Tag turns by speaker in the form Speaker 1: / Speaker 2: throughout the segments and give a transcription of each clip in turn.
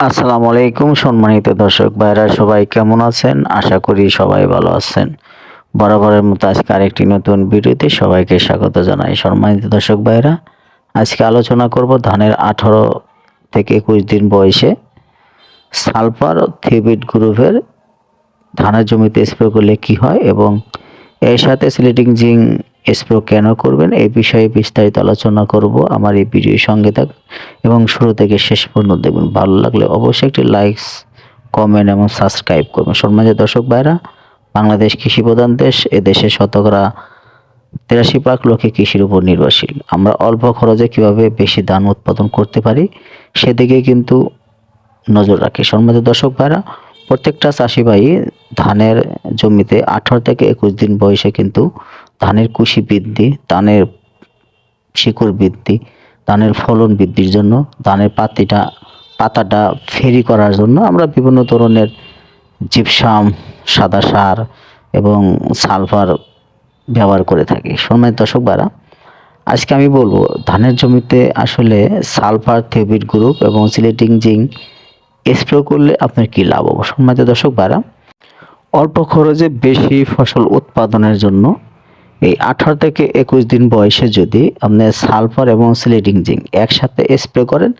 Speaker 1: আসসালামু আলাইকুম সম্মানিত দর্শক ভাইরা সবাই কেমন আছেন? আশা করি সবাই ভালো আছেন। বরাবরের মতো আজকে আরেকটি নতুন ভিডিওতে সবাইকে স্বাগত জানাই। সম্মানিত দর্শক ভাইরা আজকে আলোচনা করব ধানের আঠারো থেকে একুশ দিন বয়সে সালফার থিবিট গ্রুপের ধানের জমিতে স্প্রে করলে কি হয় এবং এর সাথে সিলেটিং জিঙ্ক স্প্রে কেন করবেন, এই বিষয়ে বিস্তারিত আলোচনা করব। আমার এই ভিডিওর সঙ্গে থাক এবং শুরু থেকে শেষ পর্যন্ত দেখবেন। ভালো লাগলে অবশ্যই একটি লাইকস কমেন্ট এবং সাবস্ক্রাইব করবেন। সম্মানিত দর্শক ভাইরা, বাংলাদেশ কৃষি প্রধান দেশ এ দেশে শতকরা তেরাশি পাক লোকে কৃষির উপর নির্ভরশীল। আমরা অল্প খরচে কীভাবে বেশি ধান উৎপাদন করতে পারি, সেদিকে কিন্তু নজর রাখি। সম্মানিত দর্শক ভাইরা, প্রত্যেকটা চাষি ভাই ধানের জমিতে আঠারো থেকে একুশ দিন বয়সে কিন্তু ধানের কুশি বৃদ্ধি, ধানের শিকড় বৃদ্ধি, ধানের ফলন বৃদ্ধির জন্য, ধানের পাতিটা, পাতাটা ফেরি করার জন্য আমরা বিভিন্ন ধরনের জিপসাম, সাদা সার এবং সালফার ব্যবহার করে থাকি। সম্মানিত দর্শক ভাইরা, আজকে আমি বলব, ধানের জমিতে আসলে সালফার থেবিট গ্রুপ এবং সিলেটিং জিঙ্ক স্প্রে করলে আপনার কি লাভ? হবে সম্মানিত দর্শক ভাইরা, অল্প খরচে বেশি ফসল উৎপাদনের জন্য এই আঠারো থেকে একুশ দিন বয়সে যদি আপনি সালফার এবং স্লিডিং জিঙ্ক একসাথে স্প্রে করেন,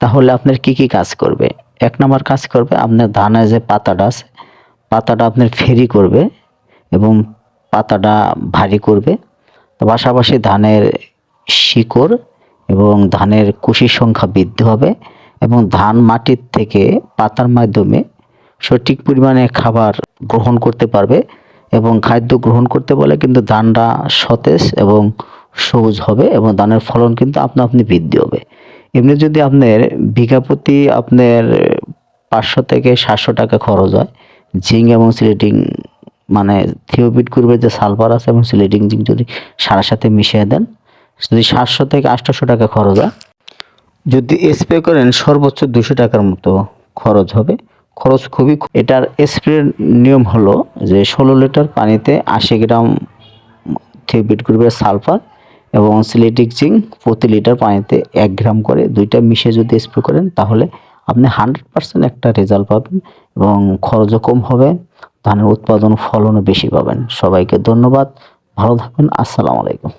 Speaker 1: তাহলে আপনার কি কি কাজ করবে? এক নম্বর কাজ করবে আপনার ধানের যে পাতাটা আছে, পাতাটা আপনার ফেরি করবে এবং পাতাটা ভারী করবে। পাশাপাশি ধানের শিকড় এবং ধানের কুশির সংখ্যা বৃদ্ধি হবে এবং ধান মাটির থেকে পাতার মাধ্যমে সঠিক পরিমাণে খাবার গ্রহণ করতে পারবে। এবং খাদ্য গ্রহণ করতে বলে কিন্তু ধানটা সতেজ এবং সবুজ হবে এবং ধানের ফলন কিন্তু আপনা আপনি বৃদ্ধি হবে। এমনি যদি আপনার বিঘা প্রতি আপনার পাঁচশো থেকে সাতশো টাকা খরচ হয় জিঙ্ক এবং সিলেটিং মানে থিওবিট গ্রুপের যে সালফার আছে এবং সিলেটিং জিং যদি সারার সাথে মিশিয়ে দেন, যদি সাতশো থেকে আটশোশো টাকা খরচ হয়, যদি স্প্রে করেন সর্বোচ্চ দুশো টাকার মতো খরচ হবে। খরচ খুবই এটার স্প্রের নিয়ম হলো যে ষোলো লিটার পানিতে আশি গ্রাম থিওবিট গ্রুপের সালফার এবং সিলেটিক জিঙ্ক প্রতি লিটার পানিতে এক গ্রাম করে দুইটা মিশিয়ে যদি স্প্রে করেন, তাহলে আপনি হান্ড্রেড পার্সেন্ট একটা রেজাল্ট পাবেন এবং খরচও কম হবে, ধানের উৎপাদন ফলনও বেশি পাবেন। সবাইকে ধন্যবাদ, ভালো থাকবেন, আসসালামু আলাইকুম।